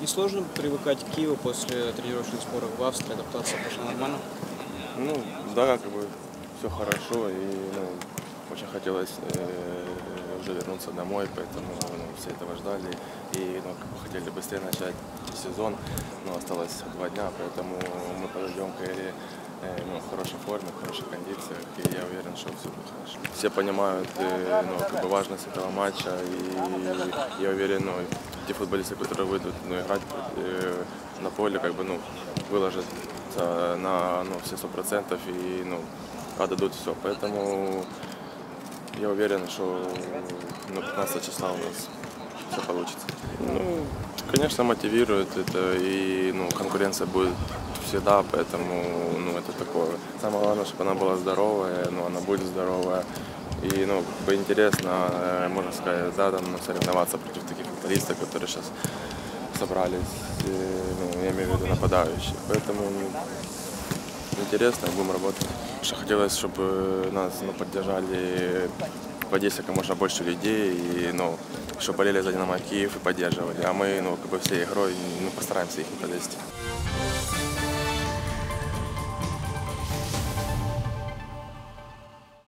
Несложно привыкать к Киеву после тренировочных сборов в Австрии, адаптация пошла нормально? Ну, да, как бы все хорошо, и ну, очень хотелось э, уже вернуться домой, поэтому ну, все этого ждали, и ну, как бы хотели быстрее начать сезон, но осталось два дня, поэтому мы подойдем к Эре э, ну, в хорошей форме, в хороших кондициях, и я уверен, что все будет хорошо. Все понимают э, ну, как бы важность этого матча, и я уверен, ну, те футболисты, которые выйдут ну, играть на поле, как бы, ну, выложат на ну, все сто процентов и ну, отдадут все. Поэтому я уверен, что ну, 15 числа у нас все получится. Ну, конечно, мотивирует это, и ну, конкуренция будет всегда, поэтому ну, это такое. Самое главное, чтобы она была здоровая, ну, она будет здоровая. И ну, как бы интересно, э, можно сказать, ну, соревноваться против таких футболистов, которые сейчас собрались, ну, я имею в виду нападающие. Поэтому интересно, будем работать. Что хотелось, чтобы нас ну, поддержали в Одессе как можно больше людей, и, ну, чтобы болели за Динамо Киев и поддерживали. А мы, ну, как бы всей игрой ну, постараемся их не подвести.